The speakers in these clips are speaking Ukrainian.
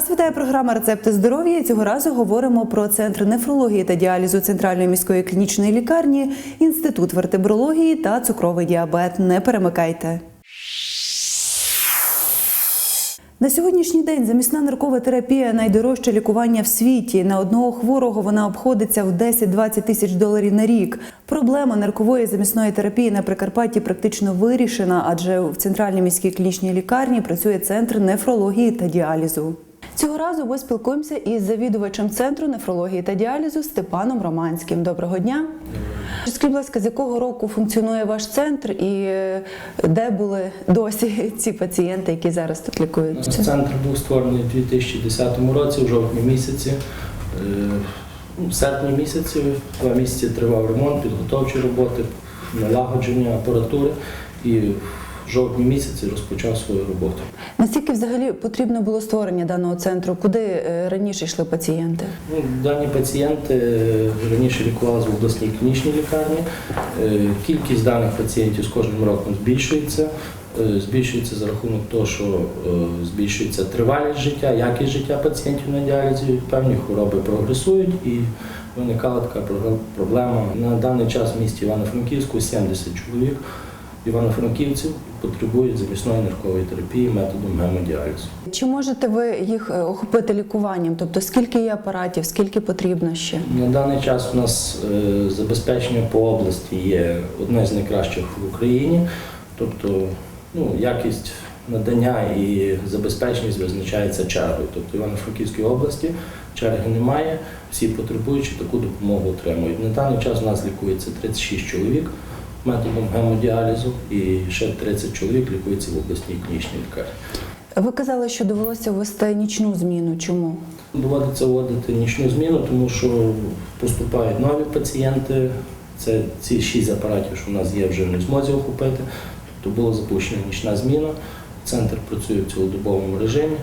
Вас вітає програма Рецепти здоров'я. Цього разу говоримо про центр нефрології та діалізу Центральної міської клінічної лікарні, інститут вертебрології та цукровий діабет. Не перемикайте. На сьогоднішній день замісна наркова терапія найдорожче лікування в світі. На одного хворого вона обходиться в 10-20 тисяч доларів на рік. Проблема наркової замісної терапії на Прикарпатті практично вирішена, адже в центральній міській клінічній лікарні працює центр нефрології та діалізу. Цього разу ми спілкуємося із завідувачем центру нефрології та діалізу Степаном Романським. Доброго дня. Скажіть, будь ласка, з якого року функціонує ваш центр і е, де були досі ці пацієнти, які зараз тут лікуються? Центр був створений у 2010 році, в жовтні місяці. Е, ну, В серпні місяці, два місяці тривав ремонт, підготовчі роботи, налагодження апаратури і жовтні місяці розпочав свою роботу. Наскільки взагалі потрібно було створення даного центру? Куди е, раніше йшли пацієнти? Ну, Дані пацієнти е, раніше лікувалися в обласній клінічній лікарні. Е, Кількість даних пацієнтів з кожним роком збільшується. Збільшується за рахунок того, що збільшується тривалість життя, якість життя пацієнтів на діалізі, певні хвороби прогресують і виникала така проблема. На даний час в місті Івано-Франківську 70 чоловік івано-франківців потребують замісної ниркової терапії методом гемодіалізу. Чи можете ви їх е, охопити лікуванням? Тобто скільки є апаратів, скільки потрібно ще? На даний час у нас е, забезпечення по області є одне з найкращих в Україні. Тобто ну, якість надання і забезпеченість визначається чергою. Тобто в Івано-Франківській області черги немає, всі потребуючі таку допомогу отримують. На даний час у нас лікується 36 чоловік методом гемодіалізу і ще 30 чоловік лікується в обласній клінічній лікарні. Ви казали, що довелося ввести нічну зміну. Чому? Доводиться вводити нічну зміну, тому що поступають нові пацієнти. Це ці шість апаратів, що в нас є, вже не в змозі охопити. Тобто була запущена нічна зміна. Центр працює в цілодобовому режимі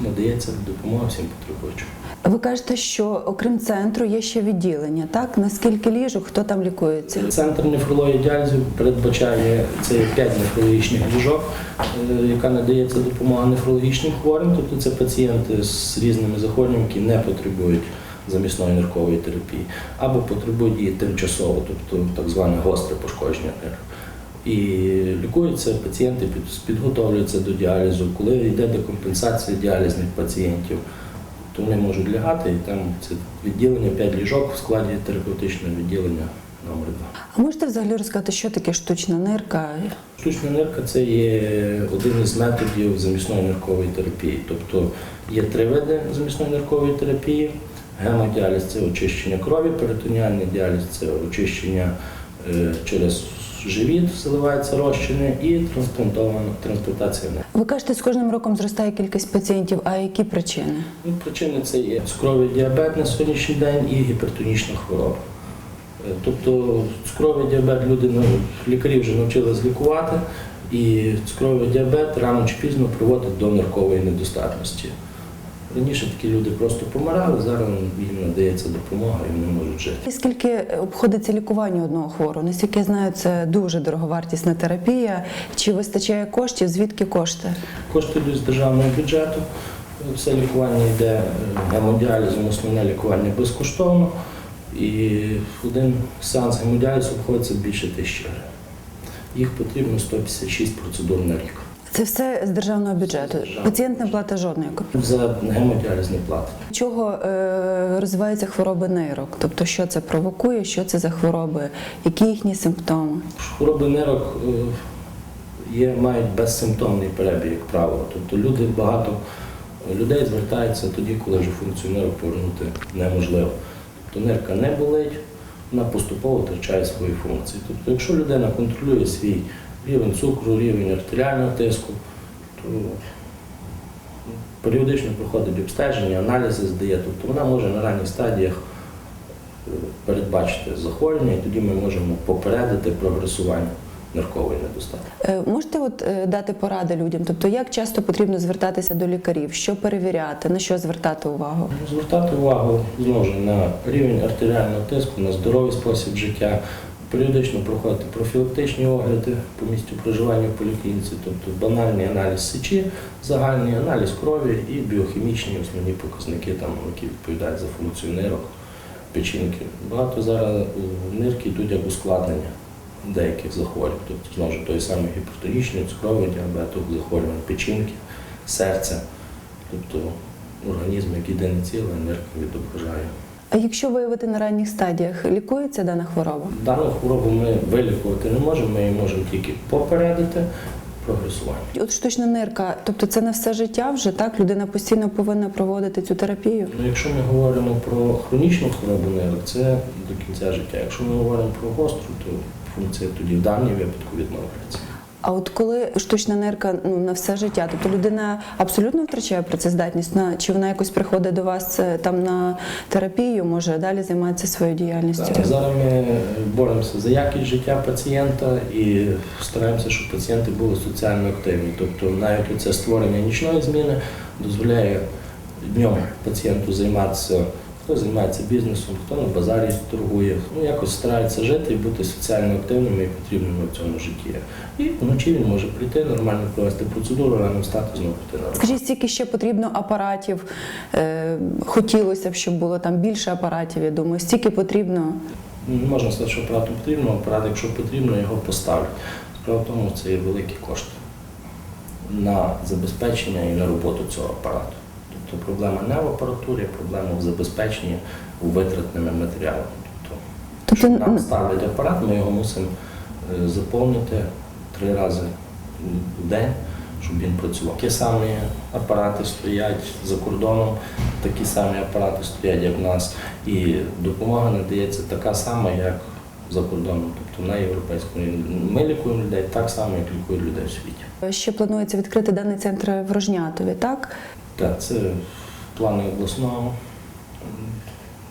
і надається допомога всім потребуючим. Ви кажете, що окрім центру є ще відділення. Так наскільки ліжок, хто там лікується? Центр нефрології діалізу передбачає це 5 нефрологічних ліжок, е, яка надається допомога нефрологічним хворим. Тобто це пацієнти з різними захворюваннями, які не потребують замісної ниркової терапії, або потребують її тимчасово, тобто так зване гостре пошкодження нирок. І лікуються пацієнти, під- підготовлюються до діалізу, коли йде декомпенсація діалізних пацієнтів. То вони можуть лягати, і там це відділення 5 ліжок в складі терапевтичного відділення номер 2. А можете взагалі розказати, що таке штучна нирка? Штучна нирка це є один із методів замісної ниркової терапії. Тобто є три види замісної ниркової терапії. Гемодіаліз це очищення крові, перитоніальний діаліз це очищення е, через живіт, заливаються розчини, і трансплантована трансплантація. Ви кажете, з кожним роком зростає кількість пацієнтів. А які причини? Ну, Причини це є цукровий діабет на сьогоднішній день і гіпертонічна хвороба. Е, Тобто цукровий діабет люди лікарі вже навчились лікувати, і цукровий діабет рано чи пізно приводить до ниркової недостатності. Раніше такі люди просто помирали, зараз їм надається допомога і вони можуть жити. І Скільки обходиться лікування одного хворого? Наскільки я знаю, це дуже дороговартісна терапія. Чи вистачає коштів? Звідки кошти? Кошти йдуть з державного бюджету. Все лікування йде е, гемодіалізом, основне лікування безкоштовно. І один сеанс гемодіалізу обходиться більше тисячі гривень. Їх потрібно 156 процедур на рік. Це все з державного бюджету. Пацієнт не платить жодної копійки. За гемодіаліз не платить. Чого е, розвиваються хвороби нейрок? Тобто, що це провокує, що це за хвороби, які їхні симптоми? Хвороби нирок е, є, мають безсимптомний перебіг, як правило. Тобто люди багато людей звертаються тоді, коли вже функцію нирок повернути неможливо. Тобто нирка не болить, вона поступово втрачає свої функції. Тобто, якщо людина контролює свій рівень цукру, рівень артеріального тиску, то періодично проходить обстеження, аналізи здає, тобто вона може на ранніх стадіях е, передбачити захворювання, і тоді ми можемо попередити прогресування ниркової недостатності. Е, Можете от е, дати поради людям? Тобто, як часто потрібно звертатися до лікарів, що перевіряти, на що звертати увагу? Звертати увагу знову ж на рівень артеріального тиску, на здоровий спосіб життя, періодично проходити профілактичні огляди по місцю проживання в поліклініці, тобто банальний аналіз сечі, загальний аналіз крові і біохімічні основні показники, там, які відповідають за функцію нирок, печінки. Багато зараз у нирки йдуть як ускладнення деяких захворювань, тобто знову ж той самий гіпертонічний, цукровий діабет, захворювання печінки, серця, тобто організм, як єдине ціле, нирка відображає. А якщо виявити на ранніх стадіях, лікується дана хвороба? Дану хворобу ми вилікувати не можемо, ми її можемо тільки попередити прогресування. От штучна нирка, тобто це на все життя вже так? Людина постійно повинна проводити цю терапію. Ну, якщо ми говоримо про хронічну хворобу нирок, це до кінця життя. Якщо ми говоримо про гостру, то функція тоді в даній випадку відновлюється. А от коли штучна нирка ну на все життя, тобто людина абсолютно втрачає працездатність, на чи вона якось приходить до вас е, там на терапію, може далі займатися своєю діяльністю? Так, Зараз ми боремося за якість життя пацієнта і стараємося, щоб пацієнти були соціально активні. Тобто навіть це створення нічної зміни дозволяє днем пацієнту займатися. Хто займається бізнесом, хто на базарі торгує, ну якось старається жити і бути соціально активними і потрібними в цьому житті. І вночі він може прийти, нормально провести процедуру, рано встати, знову піти на роботу. Скажіть, скільки ще потрібно апаратів? Е, хотілося б, щоб було там більше апаратів. Я думаю, стільки потрібно. Не можна сказати, що апарату потрібно, апарат, якщо потрібно, його поставлять. Справа в тому, це є великі кошти на забезпечення і на роботу цього апарату. Тобто проблема не в апаратурі, проблема в забезпеченні у витратними матеріалами. Тобто, Тобто, якщо нам ставлять апарат, ми його мусимо е, заповнити три рази в день, щоб він працював. Такі самі апарати стоять за кордоном, такі самі апарати стоять, як в нас, і допомога надається така сама, як за кордоном, тобто на європейському. Ми лікуємо людей так само, як лікують людей у світі. Ще планується відкрити даний центр в Рожнятові, так? Так, це плани обласного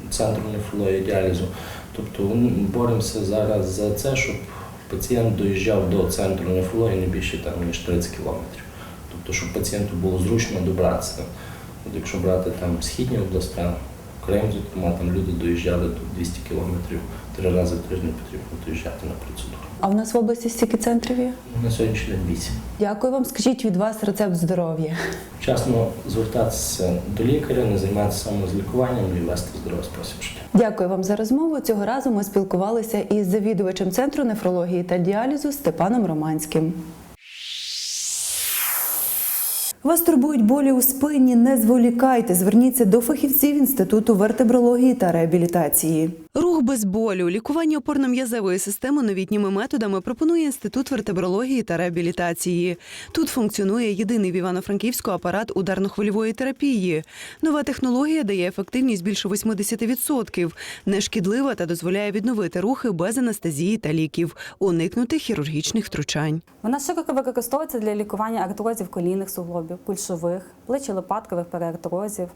центру нефрології. Тобто боремося зараз за це, щоб пацієнт доїжджав до центру нефрології не більше там, ніж 30 кілометрів. Тобто, щоб пацієнту було зручно добратися. От якщо брати там східні області, Крим, зокрема, там люди доїжджали до 200 кілометрів три рази в тиждень потрібно доїжджати на процедуру. А в нас в області стільки центрів є? На сьогоднішній день 8. Дякую вам. Скажіть від вас рецепт здоров'я. Вчасно звертатися до лікаря, не займатися самозлікуванням і вести здоровий спосіб життя. Дякую вам за розмову. Цього разу ми спілкувалися із завідувачем центру нефрології та діалізу Степаном Романським. Вас турбують болі у спині, не зволікайте. Зверніться до фахівців Інституту вертебрології та реабілітації. Рух без болю, лікування опорно-м'язевої системи новітніми методами пропонує Інститут вертебрології та реабілітації. Тут функціонує єдиний в Івано-Франківську апарат ударно-хвильової терапії. Нова технологія дає ефективність більше 80%, нешкідлива та дозволяє відновити рухи без анестезії та ліків, уникнути хірургічних втручань. Вона широко використовується для лікування артрозів колінних суглобів, кульшових, плечелопаткових переартрозів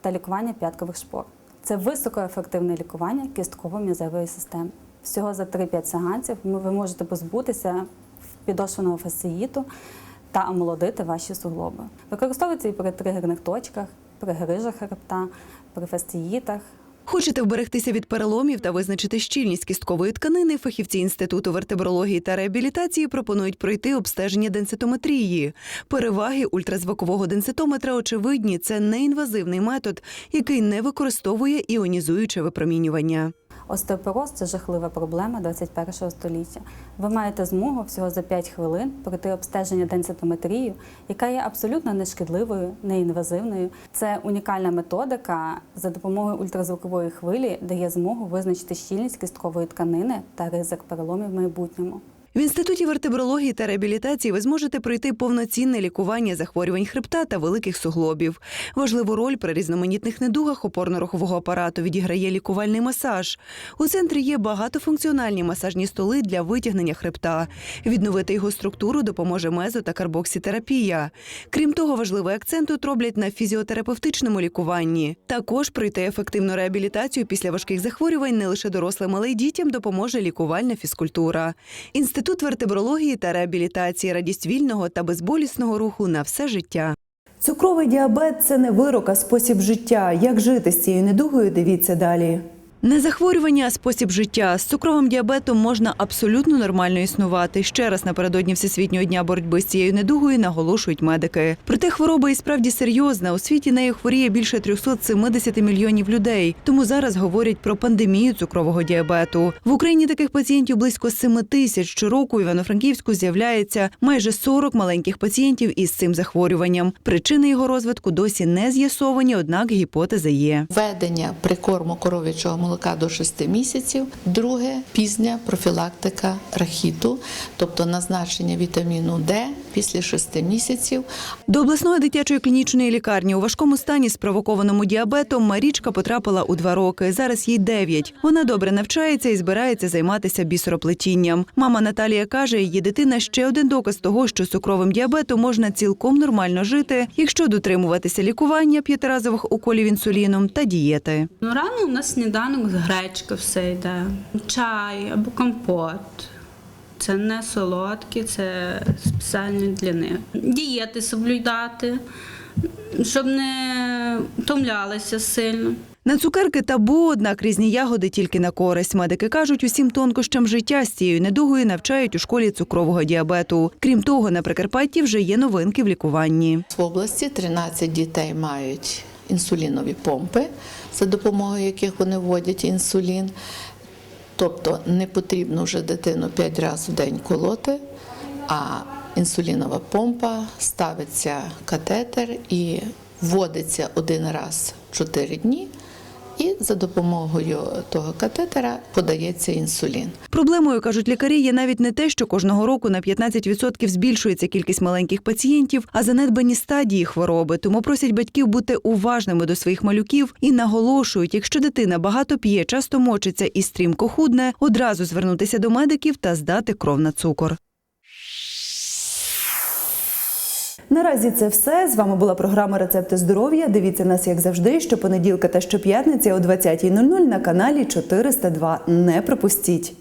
та лікування п'яткових шпор. Це високоефективне лікування кістково-м'язової системи. Всього за 3-5 сеансів ви можете позбутися підошвеного фасеїту та омолодити ваші суглоби. Використовується і при тригерних точках, при грижах хребта, при фастеїтах, Хочете вберегтися від переломів та визначити щільність кісткової тканини, фахівці Інституту вертебрології та реабілітації пропонують пройти обстеження денситометрії. Переваги ультразвукового денситометра очевидні. Це неінвазивний метод, який не використовує іонізуюче випромінювання. Остеопороз це жахлива проблема 21 століття. Ви маєте змогу всього за 5 хвилин пройти обстеження денситометрією, яка є абсолютно нешкідливою, неінвазивною. Це унікальна методика за допомогою ультразвукової хвилі дає змогу визначити щільність кісткової тканини та ризик переломів в майбутньому. В інституті вертебрології та реабілітації ви зможете пройти повноцінне лікування захворювань хребта та великих суглобів. Важливу роль при різноманітних недугах опорно-рухового апарату відіграє лікувальний масаж. У центрі є багатофункціональні масажні столи для витягнення хребта. Відновити його структуру допоможе мезо та карбоксітерапія. Крім того, важливий акцент тут роблять на фізіотерапевтичному лікуванні. Також пройти ефективну реабілітацію після важких захворювань не лише дорослим, але й дітям допоможе лікувальна фізкультура. Інститут вертебрології та реабілітації радість вільного та безболісного руху на все життя. Цукровий діабет це не вирок, а спосіб життя. Як жити з цією недугою? Дивіться далі. Не захворювання, а спосіб життя. З цукровим діабетом можна абсолютно нормально існувати. Ще раз напередодні Всесвітнього дня боротьби з цією недугою наголошують медики. Проте хвороба і справді серйозна. У світі нею хворіє більше 370 мільйонів людей. Тому зараз говорять про пандемію цукрового діабету. В Україні таких пацієнтів близько 7 тисяч. Щороку в Івано-Франківську з'являється майже 40 маленьких пацієнтів із цим захворюванням. Причини його розвитку досі не з'ясовані, однак гіпотези є. Введення прикорму коров'ячого молока до 6 місяців. Друге пізня профілактика рахіту, тобто назначення вітаміну Д після 6 місяців. До обласної дитячої клінічної лікарні у важкому стані, спровокованому діабетом, Марічка потрапила у два роки. Зараз їй дев'ять. Вона добре навчається і збирається займатися бісероплетінням. Мама Наталія каже, її дитина ще один доказ того, що з цукровим діабетом можна цілком нормально жити, якщо дотримуватися лікування п'ятиразових уколів інсуліном та дієти. Ну, рано у нас сніданок гречка все йде. Чай або компот. Це не солодкі, це спеціально для них. Дієти соблюдати, щоб не втомлялися сильно. На цукерки табу, однак різні ягоди тільки на користь. Медики кажуть, усім тонкощам життя з цією недугою навчають у школі цукрового діабету. Крім того, на Прикарпатті вже є новинки в лікуванні. В області 13 дітей мають інсулінові помпи, за допомогою яких вони вводять інсулін. Тобто не потрібно вже дитину 5 разів в день колоти, а інсулінова помпа ставиться катетер і вводиться один раз в 4 дні. І за допомогою того катетера подається інсулін. Проблемою кажуть лікарі, є навіть не те, що кожного року на 15% збільшується кількість маленьких пацієнтів, а занедбані стадії хвороби. Тому просять батьків бути уважними до своїх малюків і наголошують, якщо дитина багато п'є, часто мочиться і стрімко худне, одразу звернутися до медиків та здати кров на цукор. Наразі це все. З вами була програма Рецепти здоров'я. Дивіться нас, як завжди, щопонеділка та щоп'ятниці о 20.00 на каналі 402. Не пропустіть.